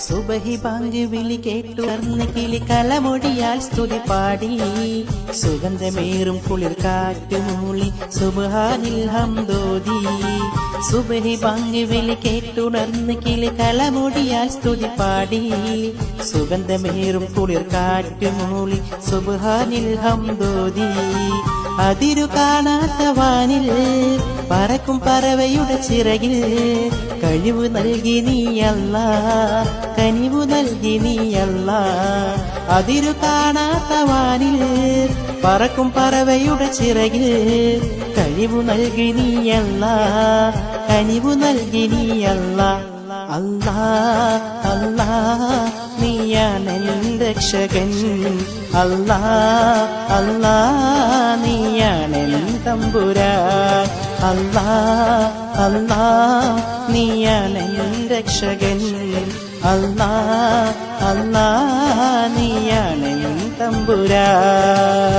സുബഹി ബാങ്ക് വിളി കേട്ടുണർന്ന് കിളി കലമൊടിയാൽ സ്തുതി പാടി. സുഗന്ധമേറും കുളിർ കാറ്റുമൂളി സുബഹാനിൽ ഹംദോദി. സുബഹി ബാങ്ക് വിളി കേട്ടുണർന്ന് കിളി കലമൊടിയാൽ സ്തുതി പാടി. സുഗന്ധമേറും കുളിർ കാറ്റുമൂളി സുബഹാനിൽ ഹംദോദി. അതിരു കാണാത്ത വാനിൽ പറക്കും പറവയുടെ ചിറകിൽ കഴിവ് നൽകി നീയല്ല കനിവ് നൽകി നീയല്ല അതിരു കാണാത്ത വാനിൽ പറക്കും പറവയുടെ ചിറകിൽ കഴിവ് നൽകി നീയല്ല കനിവ് നൽകി നീയല്ല അല്ലാ. അല്ലാ നീയാണെൻ രക്ഷകൻ. അല്ലാ അല്ലാ നീയാണെൻ തമ്പുരാൻ അല്ലാ അല്ലാ നീയാണ് രക്ഷകൻ. അല്ലാ അല്ലാ നീയാണ് തമ്പുരാൻ